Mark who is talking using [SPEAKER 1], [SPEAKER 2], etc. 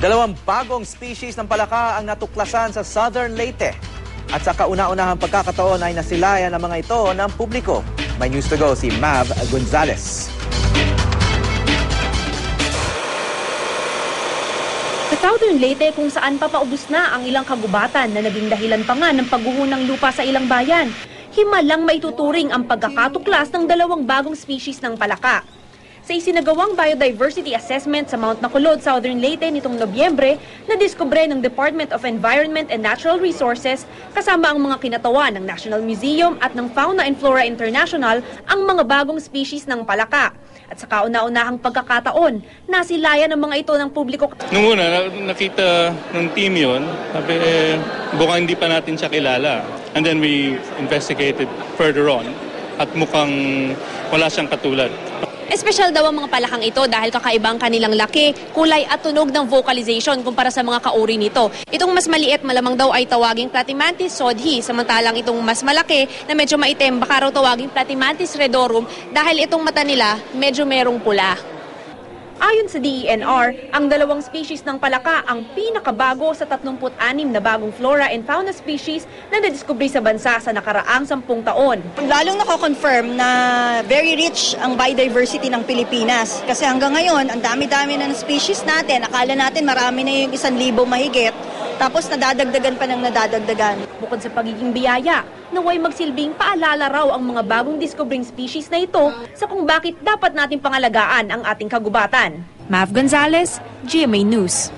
[SPEAKER 1] Dalawang bagong species ng palaka ang natuklasan sa Southern Leyte. At sa kauna-unahang pagkakataon ay nasilayan ang mga ito ng publiko. May news to go si Mav Gonzalez.
[SPEAKER 2] Sa Southern Leyte kung saan papaubos na ang ilang kagubatan na naging dahilan pa nga ng pagguho ng lupa sa ilang bayan, himalang maituturing ang pagkakatuklas ng dalawang bagong species ng palaka. Sa isinagawang biodiversity assessment sa Mount Nacolod, Southern Leyte nitong Nobyembre, nadiskubre ng Department of Environment and Natural Resources kasama ang mga kinatawan ng National Museum at ng Fauna and Flora International ang mga bagong species ng palaka. At sa kauna-unahang pagkakataon, nasilayan ang mga ito ng publiko
[SPEAKER 3] Nung una, na- nakita ng team yon, sabi, eh, baka hindi pa natin siya kilala. And then we investigated further on at mukhang wala siyang katulad.
[SPEAKER 4] Espesyal daw ang mga palakang ito dahil kakaiba ang kanilang laki, kulay at tunog ng vocalization kumpara sa mga kauri nito. Itong mas maliit malamang daw ay tawaging Platymantis sodhi, samantalang itong mas malaki na medyo maitim baka raw tawaging Platymantis redorum dahil itong mata nila medyo merong pula.
[SPEAKER 2] Ayon sa DENR, ang dalawang species ng palaka ang pinakabago sa 36 na bagong flora and fauna species na nadiskubre sa bansa sa nakaraang 10 taon.
[SPEAKER 5] Lalong nako-confirm na very rich ang biodiversity ng Pilipinas. Kasi hanggang ngayon, ang dami-dami na ng species natin. Akala natin marami na yung isang libo mahigit. Tapos nadadagdagan pa ng nadadagdagan.
[SPEAKER 2] Bukod sa pagiging biyaya, naway magsilbing paalala raw ang mga bagong discovering species na ito sa kung bakit dapat nating pangalagaan ang ating kagubatan.
[SPEAKER 4] Mav Gonzalez, GMA News.